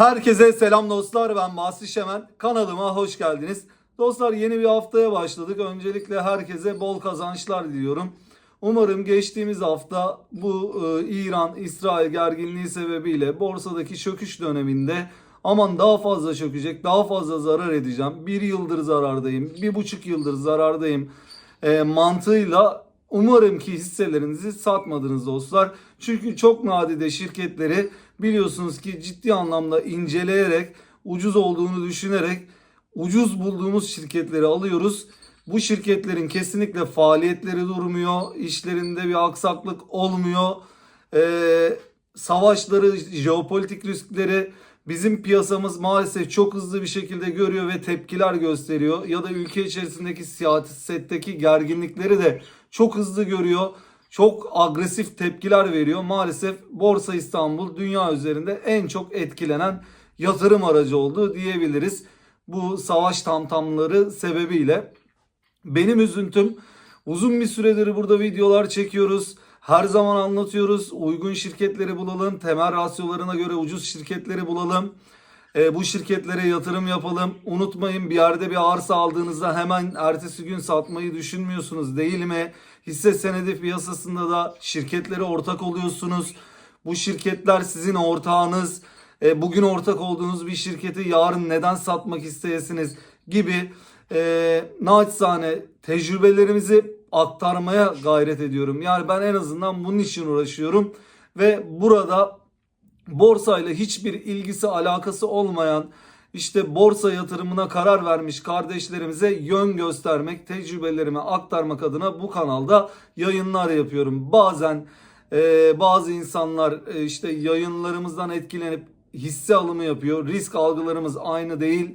Herkese selam dostlar ben Basri Şemen kanalıma hoş geldiniz. Dostlar yeni bir haftaya başladık. Öncelikle herkese bol kazançlar diliyorum. Umarım geçtiğimiz hafta bu e, İran-İsrail gerginliği sebebiyle borsadaki çöküş döneminde aman daha fazla çökecek, daha fazla zarar edeceğim. Bir yıldır zarardayım, bir buçuk yıldır zarardayım e, mantığıyla umarım ki hisselerinizi satmadınız dostlar. Çünkü çok nadide şirketleri biliyorsunuz ki ciddi anlamda inceleyerek, ucuz olduğunu düşünerek ucuz bulduğumuz şirketleri alıyoruz. Bu şirketlerin kesinlikle faaliyetleri durmuyor, işlerinde bir aksaklık olmuyor. Ee, savaşları, jeopolitik riskleri bizim piyasamız maalesef çok hızlı bir şekilde görüyor ve tepkiler gösteriyor. Ya da ülke içerisindeki siyasetteki gerginlikleri de çok hızlı görüyor. Çok agresif tepkiler veriyor. Maalesef Borsa İstanbul dünya üzerinde en çok etkilenen yatırım aracı oldu diyebiliriz. Bu savaş tamtamları sebebiyle. Benim üzüntüm uzun bir süredir burada videolar çekiyoruz. Her zaman anlatıyoruz. Uygun şirketleri bulalım. Temel rasyolarına göre ucuz şirketleri bulalım. E, bu şirketlere yatırım yapalım. Unutmayın bir yerde bir arsa aldığınızda hemen ertesi gün satmayı düşünmüyorsunuz değil mi? Hisse senedi piyasasında da şirketlere ortak oluyorsunuz. Bu şirketler sizin ortağınız. E, bugün ortak olduğunuz bir şirketi yarın neden satmak isteyesiniz gibi e, naçizane tecrübelerimizi aktarmaya gayret ediyorum. Yani ben en azından bunun için uğraşıyorum ve burada borsayla hiçbir ilgisi alakası olmayan işte borsa yatırımına karar vermiş kardeşlerimize yön göstermek, tecrübelerimi aktarmak adına bu kanalda yayınlar yapıyorum. Bazen e, bazı insanlar e, işte yayınlarımızdan etkilenip hisse alımı yapıyor. Risk algılarımız aynı değil.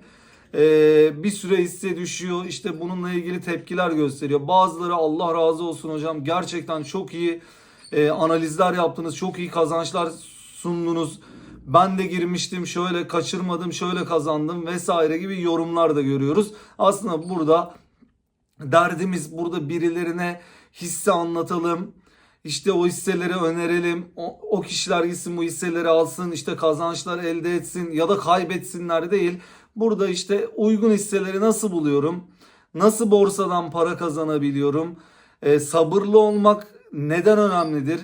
Ee, bir süre hisse düşüyor. İşte bununla ilgili tepkiler gösteriyor. Bazıları Allah razı olsun hocam gerçekten çok iyi e, analizler yaptınız. Çok iyi kazançlar sundunuz. Ben de girmiştim şöyle kaçırmadım şöyle kazandım vesaire gibi yorumlar da görüyoruz. Aslında burada derdimiz burada birilerine hisse anlatalım. İşte o hisseleri önerelim. O, o kişiler gitsin bu hisseleri alsın. işte kazançlar elde etsin ya da kaybetsinler değil. Burada işte uygun hisseleri nasıl buluyorum? Nasıl borsadan para kazanabiliyorum? E, sabırlı olmak neden önemlidir?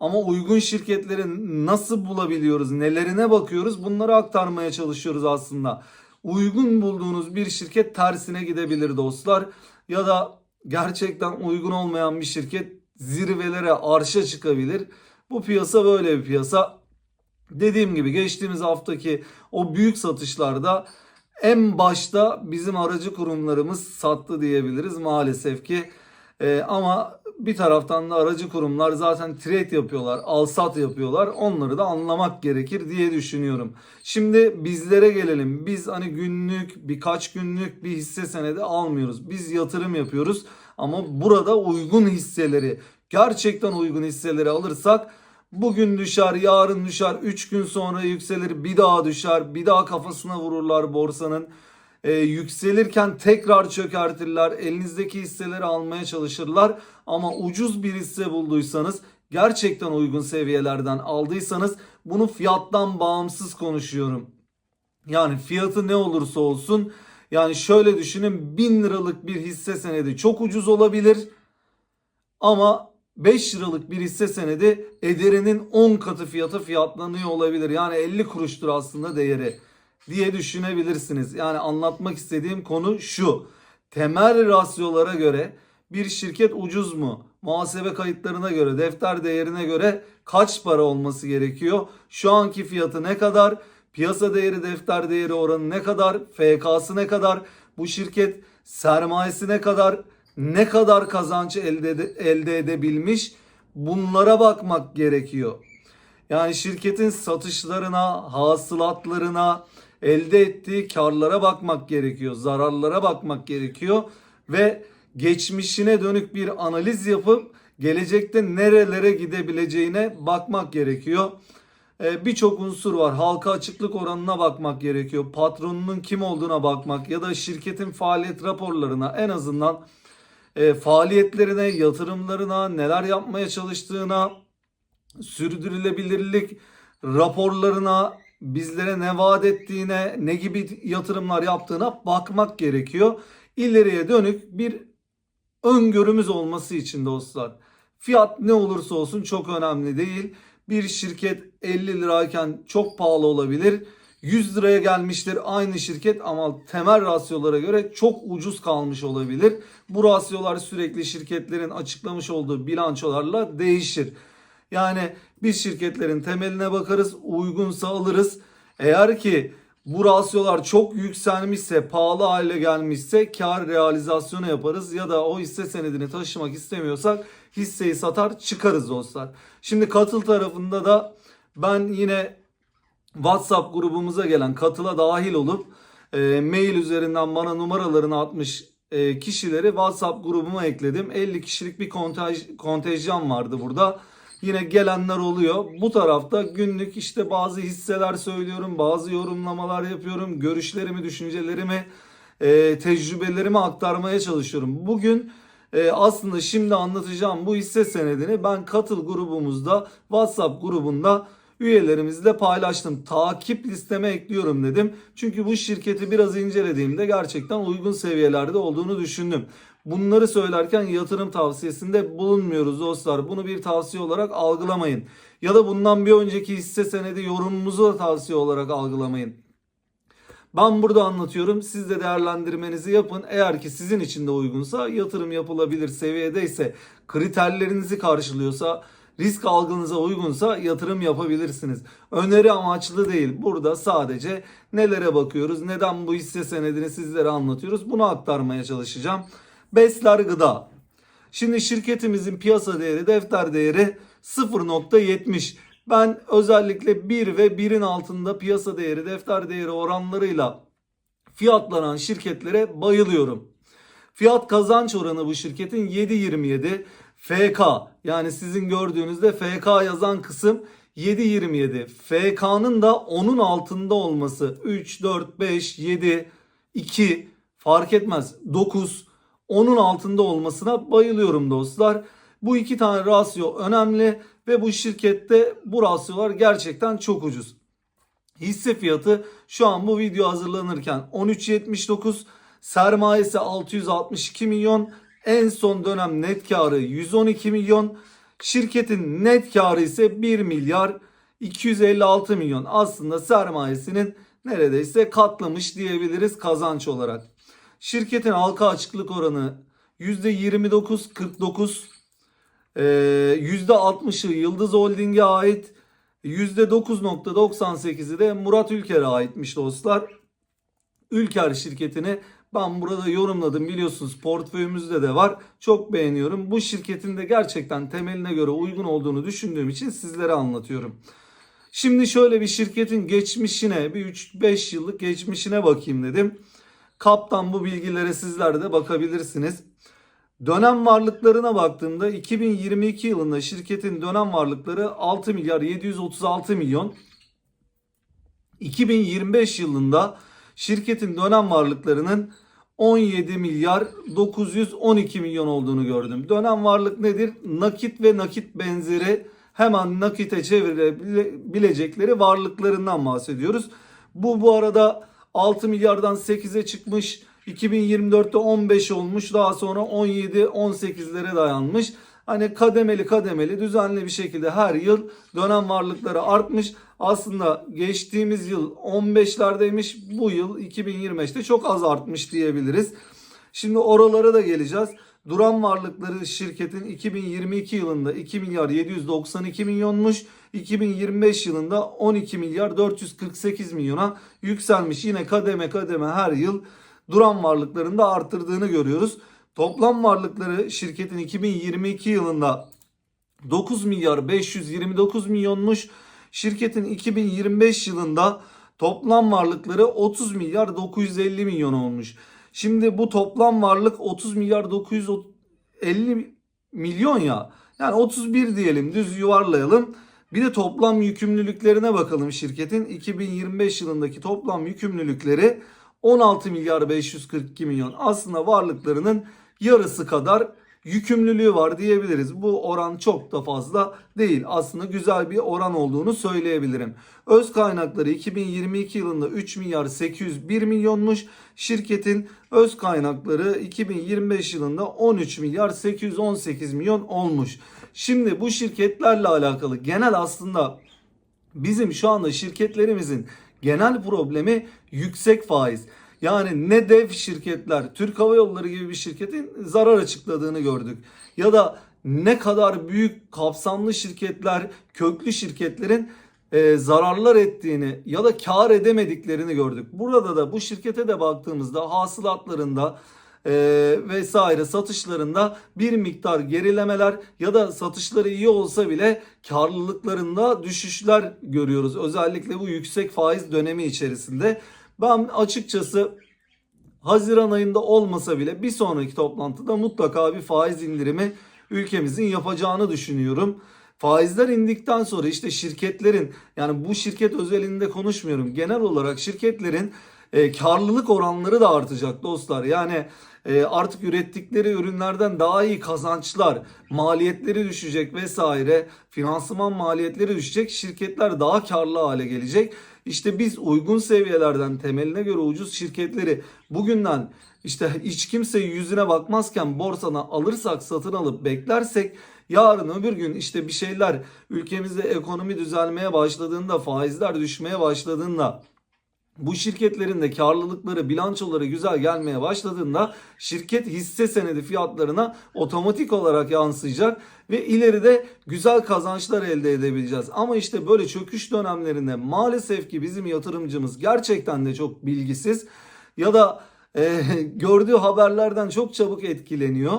Ama uygun şirketleri nasıl bulabiliyoruz? Nelerine bakıyoruz? Bunları aktarmaya çalışıyoruz aslında. Uygun bulduğunuz bir şirket tersine gidebilir dostlar. Ya da gerçekten uygun olmayan bir şirket zirvelere, arşa çıkabilir. Bu piyasa böyle bir piyasa. Dediğim gibi geçtiğimiz haftaki o büyük satışlarda en başta bizim aracı kurumlarımız sattı diyebiliriz maalesef ki. Ee, ama bir taraftan da aracı kurumlar zaten trade yapıyorlar, al-sat yapıyorlar. Onları da anlamak gerekir diye düşünüyorum. Şimdi bizlere gelelim. Biz hani günlük, birkaç günlük bir hisse senedi almıyoruz. Biz yatırım yapıyoruz. Ama burada uygun hisseleri, gerçekten uygun hisseleri alırsak bugün düşer, yarın düşer, 3 gün sonra yükselir, bir daha düşer, bir daha kafasına vururlar borsanın. Ee, yükselirken tekrar çökertirler, elinizdeki hisseleri almaya çalışırlar. Ama ucuz bir hisse bulduysanız, gerçekten uygun seviyelerden aldıysanız bunu fiyattan bağımsız konuşuyorum. Yani fiyatı ne olursa olsun yani şöyle düşünün 1000 liralık bir hisse senedi çok ucuz olabilir. Ama 5 liralık bir hisse senedi ederinin 10 katı fiyata fiyatlanıyor olabilir. Yani 50 kuruştur aslında değeri diye düşünebilirsiniz. Yani anlatmak istediğim konu şu. Temel rasyolara göre bir şirket ucuz mu? Muhasebe kayıtlarına göre, defter değerine göre kaç para olması gerekiyor? Şu anki fiyatı ne kadar? Piyasa değeri, defter değeri oranı ne kadar? FK'sı ne kadar? Bu şirket sermayesi ne kadar? Ne kadar kazanç elde, elde edebilmiş? Bunlara bakmak gerekiyor. Yani şirketin satışlarına, hasılatlarına, elde ettiği karlara bakmak gerekiyor. Zararlara bakmak gerekiyor ve geçmişine dönük bir analiz yapıp gelecekte nerelere gidebileceğine bakmak gerekiyor. Ee, Birçok unsur var. Halka açıklık oranına bakmak gerekiyor. Patronunun kim olduğuna bakmak ya da şirketin faaliyet raporlarına en azından e, faaliyetlerine, yatırımlarına, neler yapmaya çalıştığına, sürdürülebilirlik raporlarına bizlere ne vaat ettiğine, ne gibi yatırımlar yaptığına bakmak gerekiyor. İleriye dönük bir öngörümüz olması için dostlar. Fiyat ne olursa olsun çok önemli değil. Bir şirket 50 lirayken çok pahalı olabilir. 100 liraya gelmiştir aynı şirket ama temel rasyolara göre çok ucuz kalmış olabilir. Bu rasyolar sürekli şirketlerin açıklamış olduğu bilançolarla değişir. Yani biz şirketlerin temeline bakarız, uygunsa alırız. Eğer ki bu rasyolar çok yükselmişse, pahalı hale gelmişse kar realizasyonu yaparız ya da o hisse senedini taşımak istemiyorsak hisseyi satar çıkarız dostlar. Şimdi katıl tarafında da ben yine WhatsApp grubumuza gelen katıla dahil olup e, mail üzerinden bana numaralarını atmış e, kişileri WhatsApp grubuma ekledim. 50 kişilik bir kontaj, kontenjan vardı burada. Yine gelenler oluyor. Bu tarafta günlük işte bazı hisseler söylüyorum, bazı yorumlamalar yapıyorum, görüşlerimi, düşüncelerimi, e, tecrübelerimi aktarmaya çalışıyorum. Bugün e, aslında şimdi anlatacağım bu hisse senedini ben katıl grubumuzda, WhatsApp grubunda üyelerimizle paylaştım. Takip listeme ekliyorum dedim. Çünkü bu şirketi biraz incelediğimde gerçekten uygun seviyelerde olduğunu düşündüm. Bunları söylerken yatırım tavsiyesinde bulunmuyoruz dostlar. Bunu bir tavsiye olarak algılamayın. Ya da bundan bir önceki hisse senedi yorumumuzu da tavsiye olarak algılamayın. Ben burada anlatıyorum. Siz de değerlendirmenizi yapın. Eğer ki sizin için de uygunsa yatırım yapılabilir seviyedeyse, kriterlerinizi karşılıyorsa, risk algınıza uygunsa yatırım yapabilirsiniz. Öneri amaçlı değil. Burada sadece nelere bakıyoruz, neden bu hisse senedini sizlere anlatıyoruz. Bunu aktarmaya çalışacağım. Besler Gıda. Şimdi şirketimizin piyasa değeri, defter değeri 0.70. Ben özellikle 1 ve 1'in altında piyasa değeri, defter değeri oranlarıyla fiyatlanan şirketlere bayılıyorum. Fiyat kazanç oranı bu şirketin 7.27. FK yani sizin gördüğünüzde FK yazan kısım 7.27. FK'nın da onun altında olması 3, 4, 5, 7, 2 fark etmez 9 onun altında olmasına bayılıyorum dostlar. Bu iki tane rasyo önemli ve bu şirkette bu rasyolar gerçekten çok ucuz. Hisse fiyatı şu an bu video hazırlanırken 13.79 sermayesi 662 milyon en son dönem net karı 112 milyon şirketin net karı ise 1 milyar 256 milyon aslında sermayesinin neredeyse katlamış diyebiliriz kazanç olarak. Şirketin halka açıklık oranı %29.49 ee, %60'ı Yıldız Holding'e ait %9.98'i de Murat Ülker'e aitmiş dostlar. Ülker şirketini ben burada yorumladım biliyorsunuz portföyümüzde de var. Çok beğeniyorum. Bu şirketin de gerçekten temeline göre uygun olduğunu düşündüğüm için sizlere anlatıyorum. Şimdi şöyle bir şirketin geçmişine bir 3-5 yıllık geçmişine bakayım dedim. Kaptan bu bilgilere sizler de bakabilirsiniz. Dönem varlıklarına baktığımda 2022 yılında şirketin dönem varlıkları 6 milyar 736 milyon. 2025 yılında şirketin dönem varlıklarının 17 milyar 912 milyon olduğunu gördüm. Dönem varlık nedir? Nakit ve nakit benzeri hemen nakite çevirebilecekleri varlıklarından bahsediyoruz. Bu bu arada 6 milyardan 8'e çıkmış. 2024'te 15 olmuş. Daha sonra 17 18'lere dayanmış. Hani kademeli kademeli düzenli bir şekilde her yıl dönem varlıkları artmış. Aslında geçtiğimiz yıl 15'lerdeymiş. Bu yıl 2025'te çok az artmış diyebiliriz. Şimdi oralara da geleceğiz. Duran varlıkları şirketin 2022 yılında 2 milyar 792 milyonmuş. 2025 yılında 12 milyar 448 milyona yükselmiş. Yine kademe kademe her yıl duran varlıklarını da arttırdığını görüyoruz. Toplam varlıkları şirketin 2022 yılında 9 milyar 529 milyonmuş. Şirketin 2025 yılında toplam varlıkları 30 milyar 950 milyon olmuş. Şimdi bu toplam varlık 30 milyar 950 milyon ya. Yani 31 diyelim düz yuvarlayalım. Bir de toplam yükümlülüklerine bakalım şirketin. 2025 yılındaki toplam yükümlülükleri 16 milyar 542 milyon. Aslında varlıklarının yarısı kadar yükümlülüğü var diyebiliriz. Bu oran çok da fazla değil. Aslında güzel bir oran olduğunu söyleyebilirim. Öz kaynakları 2022 yılında 3 milyar 801 milyonmuş. Şirketin öz kaynakları 2025 yılında 13 milyar 818 milyon olmuş. Şimdi bu şirketlerle alakalı genel aslında bizim şu anda şirketlerimizin genel problemi yüksek faiz. Yani ne dev şirketler, Türk Hava Yolları gibi bir şirketin zarar açıkladığını gördük. Ya da ne kadar büyük kapsamlı şirketler, köklü şirketlerin e, zararlar ettiğini ya da kar edemediklerini gördük. Burada da bu şirkete de baktığımızda hasılatlarında e, vesaire satışlarında bir miktar gerilemeler ya da satışları iyi olsa bile karlılıklarında düşüşler görüyoruz. Özellikle bu yüksek faiz dönemi içerisinde. Ben açıkçası Haziran ayında olmasa bile bir sonraki toplantıda mutlaka bir faiz indirimi ülkemizin yapacağını düşünüyorum. Faizler indikten sonra işte şirketlerin yani bu şirket özelinde konuşmuyorum. Genel olarak şirketlerin e, karlılık oranları da artacak dostlar. Yani e, artık ürettikleri ürünlerden daha iyi kazançlar, maliyetleri düşecek vesaire, finansman maliyetleri düşecek. Şirketler daha karlı hale gelecek. İşte biz uygun seviyelerden temeline göre ucuz şirketleri bugünden işte hiç kimse yüzüne bakmazken borsadan alırsak satın alıp beklersek yarın öbür gün işte bir şeyler ülkemizde ekonomi düzelmeye başladığında faizler düşmeye başladığında bu şirketlerin de karlılıkları, bilançoları güzel gelmeye başladığında şirket hisse senedi fiyatlarına otomatik olarak yansıyacak ve ileride güzel kazançlar elde edebileceğiz. Ama işte böyle çöküş dönemlerinde maalesef ki bizim yatırımcımız gerçekten de çok bilgisiz ya da e, gördüğü haberlerden çok çabuk etkileniyor.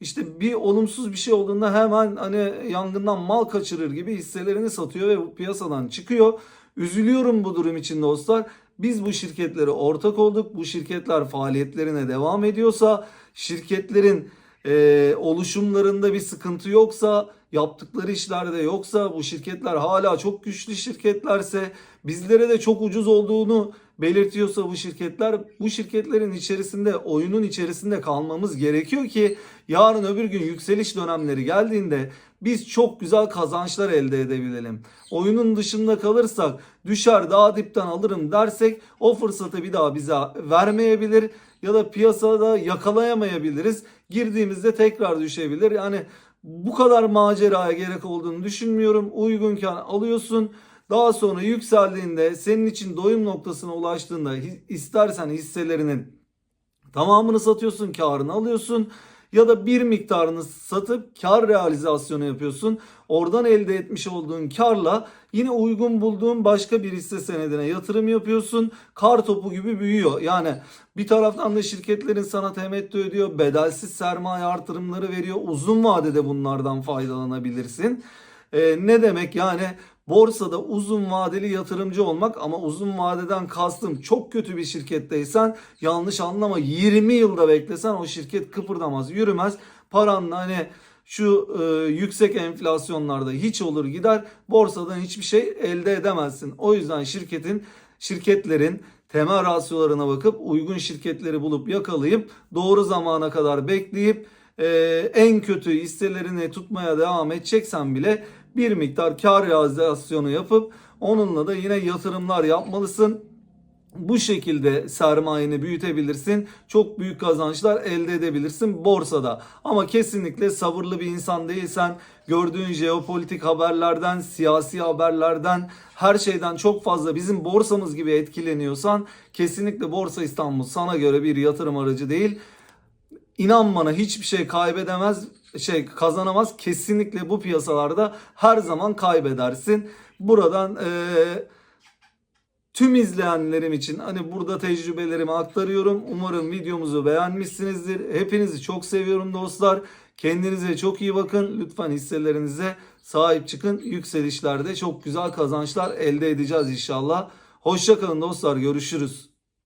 İşte bir olumsuz bir şey olduğunda hemen hani yangından mal kaçırır gibi hisselerini satıyor ve piyasadan çıkıyor. Üzülüyorum bu durum için dostlar. Biz bu şirketlere ortak olduk. Bu şirketler faaliyetlerine devam ediyorsa, şirketlerin e, oluşumlarında bir sıkıntı yoksa, yaptıkları işlerde yoksa, bu şirketler hala çok güçlü şirketlerse, bizlere de çok ucuz olduğunu belirtiyorsa bu şirketler, bu şirketlerin içerisinde, oyunun içerisinde kalmamız gerekiyor ki yarın öbür gün yükseliş dönemleri geldiğinde biz çok güzel kazançlar elde edebilelim. Oyunun dışında kalırsak düşer daha dipten alırım dersek o fırsatı bir daha bize vermeyebilir ya da piyasada yakalayamayabiliriz. Girdiğimizde tekrar düşebilir. Yani bu kadar maceraya gerek olduğunu düşünmüyorum. Uygunken alıyorsun. Daha sonra yükseldiğinde senin için doyum noktasına ulaştığında istersen hisselerinin tamamını satıyorsun, karını alıyorsun ya da bir miktarını satıp kar realizasyonu yapıyorsun. Oradan elde etmiş olduğun karla yine uygun bulduğun başka bir hisse senedine yatırım yapıyorsun. Kar topu gibi büyüyor. Yani bir taraftan da şirketlerin sana temettü ödüyor. Bedelsiz sermaye artırımları veriyor. Uzun vadede bunlardan faydalanabilirsin. Ee, ne demek yani borsada uzun vadeli yatırımcı olmak ama uzun vadeden kastım çok kötü bir şirketteysen yanlış anlama 20 yılda beklesen o şirket kıpırdamaz yürümez paranla hani şu e, yüksek enflasyonlarda hiç olur gider borsadan hiçbir şey elde edemezsin. O yüzden şirketin şirketlerin temel rasyolarına bakıp uygun şirketleri bulup yakalayıp doğru zamana kadar bekleyip e, en kötü hisselerini tutmaya devam edeceksen bile bir miktar kar realizasyonu yapıp onunla da yine yatırımlar yapmalısın. Bu şekilde sermayeni büyütebilirsin. Çok büyük kazançlar elde edebilirsin borsada. Ama kesinlikle sabırlı bir insan değilsen gördüğün jeopolitik haberlerden, siyasi haberlerden, her şeyden çok fazla bizim borsamız gibi etkileniyorsan kesinlikle Borsa İstanbul sana göre bir yatırım aracı değil. İnan bana hiçbir şey kaybedemez, şey kazanamaz. Kesinlikle bu piyasalarda her zaman kaybedersin. Buradan eee Tüm izleyenlerim için hani burada tecrübelerimi aktarıyorum. Umarım videomuzu beğenmişsinizdir. Hepinizi çok seviyorum dostlar. Kendinize çok iyi bakın. Lütfen hisselerinize sahip çıkın. Yükselişlerde çok güzel kazançlar elde edeceğiz inşallah. Hoşçakalın dostlar. Görüşürüz.